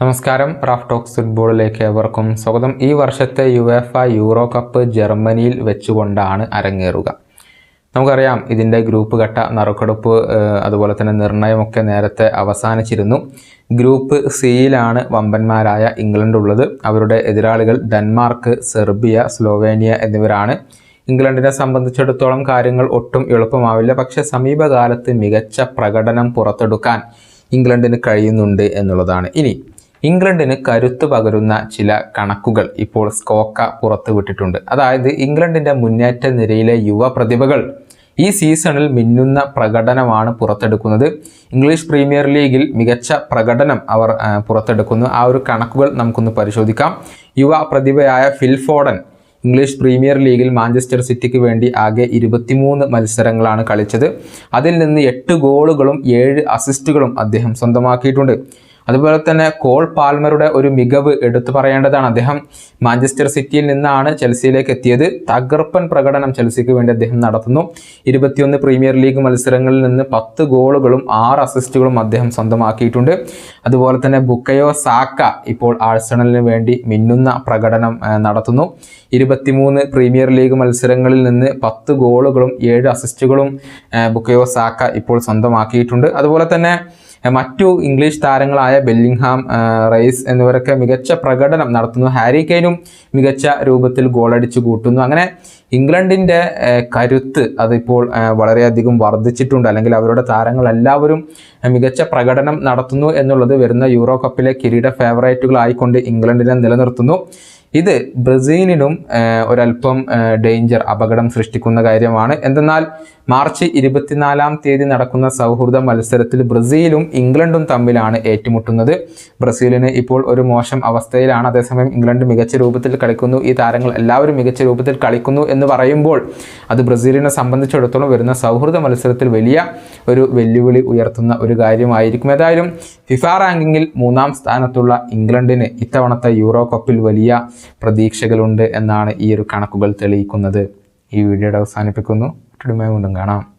നമസ്കാരം. Raf talks ഫുട്ബോളിലേക്ക് ഏവർക്കും സ്വാഗതം. ഈ വർഷത്തെ യു എഫ യൂറോ കപ്പ് ജർമ്മനിയിൽ വെച്ചുകൊണ്ടാണ് അരങ്ങേറുക. നമുക്കറിയാം ഇതിന്റെ ഗ്രൂപ്പ് ഘട്ട നറുക്കെടുപ്പ് അതുപോലെ തന്നെ നിർണയമൊക്കെ നേരത്തെ അവസാനിച്ചിരുന്നു. ഗ്രൂപ്പ് സിയിലാണ് വമ്പന്മാരായ ഇംഗ്ലണ്ട് ഉള്ളത് അവരുടെ എതിരാളികൾ ഡെൻമാർക്ക് സെർബിയ സ്ലോവേനിയ എന്നിവരാണ്. ഇംഗ്ലണ്ടിനെ സംബന്ധിച്ചിടത്തോളം കാര്യങ്ങൾ ഒട്ടും എളുപ്പമാവില്ല. പക്ഷേ സമീപകാലത്ത് മികച്ച പ്രകടനം പുറത്തെടുക്കാൻ ഇംഗ്ലണ്ടിന് കഴിയുന്നുണ്ട് എന്നുള്ളതാണ്. ഇനി ഇംഗ്ലണ്ടിന് കരുത്ത് പകരുന്ന ചില കണക്കുകൾ ഇപ്പോൾ സ്കോക്ക പുറത്തുവിട്ടിട്ടുണ്ട്. അതായത് ഇംഗ്ലണ്ടിന്റെ മുന്നേറ്റ നിരയിലെ യുവ പ്രതിഭകൾ ഈ സീസണിൽ മിന്നുന്ന പ്രകടനമാണ് പുറത്തെടുക്കുന്നത്. ഇംഗ്ലീഷ് പ്രീമിയർ ലീഗിൽ മികച്ച പ്രകടനം അവർ പുറത്തെടുക്കുന്നു. ആ ഒരു കണക്കുകൾ നമുക്കൊന്ന് പരിശോധിക്കാം. യുവ പ്രതിഭയായ ഫിൽഫോഡൻ ഇംഗ്ലീഷ് പ്രീമിയർ ലീഗിൽ മാഞ്ചസ്റ്റർ സിറ്റിക്ക് വേണ്ടി ആകെ ഇരുപത്തിമൂന്ന് മത്സരങ്ങളാണ് കളിച്ചത്. അതിൽ നിന്ന് എട്ട് ഗോളുകളും ഏഴ് അസിസ്റ്റുകളും അദ്ദേഹം സ്വന്തമാക്കിയിട്ടുണ്ട്. അതുപോലെ തന്നെ കോൾ പാൽമറുടെ ഒരു മികവ് എടുത്തു പറയേണ്ടതാണ്. അദ്ദേഹം മാഞ്ചസ്റ്റർ സിറ്റിയിൽ നിന്നാണ് ചെൽസിയിലേക്ക് എത്തിയത്. തകർപ്പൻ പ്രകടനം ചെൽസിക്ക് വേണ്ടി അദ്ദേഹം നടത്തുന്നു. ഇരുപത്തിയൊന്ന് പ്രീമിയർ ലീഗ് മത്സരങ്ങളിൽ നിന്ന് പത്ത് ഗോളുകളും ആറ് അസിസ്റ്റുകളും അദ്ദേഹം സ്വന്തമാക്കിയിട്ടുണ്ട്. അതുപോലെ തന്നെ ബുക്കയോ സാക്ക ഇപ്പോൾ ആഴ്സണലിന് വേണ്ടി മിന്നുന്ന പ്രകടനം നടത്തുന്നു. ഇരുപത്തിമൂന്ന് പ്രീമിയർ ലീഗ് മത്സരങ്ങളിൽ നിന്ന് പത്ത് ഗോളുകളും ഏഴ് അസിസ്റ്റുകളും ബുക്കയോ സാക്ക ഇപ്പോൾ സ്വന്തമാക്കിയിട്ടുണ്ട്. അതുപോലെ തന്നെ മറ്റു ഇംഗ്ലീഷ് താരങ്ങളായ ബെല്ലിംഗ്ഹാം റൈസ് എന്നിവരൊക്കെ മികച്ച പ്രകടനം നടത്തുന്നു. ഹാരി കെയിനും മികച്ച രൂപത്തിൽ ഗോളടിച്ചു കൂട്ടുന്നു. അങ്ങനെ ഇംഗ്ലണ്ടിന്റെ കരുത്ത് അതിപ്പോൾ വളരെയധികം വർദ്ധിച്ചിട്ടുണ്ട്. അല്ലെങ്കിൽ അവരുടെ താരങ്ങൾ എല്ലാവരും മികച്ച പ്രകടനം നടത്തുന്നു എന്നുള്ളത് വരുന്ന യൂറോ കപ്പിലെ കിരീട ഫേവറേറ്റുകളായിക്കൊണ്ട് ഇംഗ്ലണ്ടിനെ നിലനിർത്തുന്നു. ഇത് ബ്രസീലിനും ഒരല്പം ഡേഞ്ചർ അപകടം സൃഷ്ടിക്കുന്ന കാര്യമാണ്. എന്തെന്നാൽ മാർച്ച് ഇരുപത്തിനാലാം തീയതി നടക്കുന്ന സൗഹൃദ മത്സരത്തിൽ ബ്രസീലും ഇംഗ്ലണ്ടും തമ്മിലാണ് ഏറ്റുമുട്ടുന്നത്. ബ്രസീലിന് ഇപ്പോൾ ഒരു മോശം അവസ്ഥയിലാണ്. അതേസമയം ഇംഗ്ലണ്ട് മികച്ച രൂപത്തിൽ കളിക്കുന്നു. ഈ താരങ്ങൾ എല്ലാവരും മികച്ച രൂപത്തിൽ കളിക്കുന്നു എന്ന് പറയുമ്പോൾ അത് ബ്രസീലിനെ സംബന്ധിച്ചിടത്തോളം വരുന്ന സൗഹൃദ മത്സരത്തിൽ വലിയ ഒരു വെല്ലുവിളി ഉയർത്തുന്ന ഒരു കാര്യമായിരിക്കും. ഏതായാലും ഫിഫ റാങ്കിങ്ങിൽ മൂന്നാം സ്ഥാനത്തുള്ള ഇംഗ്ലണ്ടിന് ഇത്തവണത്തെ യൂറോ കപ്പിൽ വലിയ പ്രതീക്ഷകളുണ്ട് എന്നാണ് ഈ ഒരു കണക്കുകൾ തെളിയിക്കുന്നത്. ഈ വീഡിയോയുടെ അവസാനിപ്പിക്കുന്നു. മറ്റൊരു കാണാം.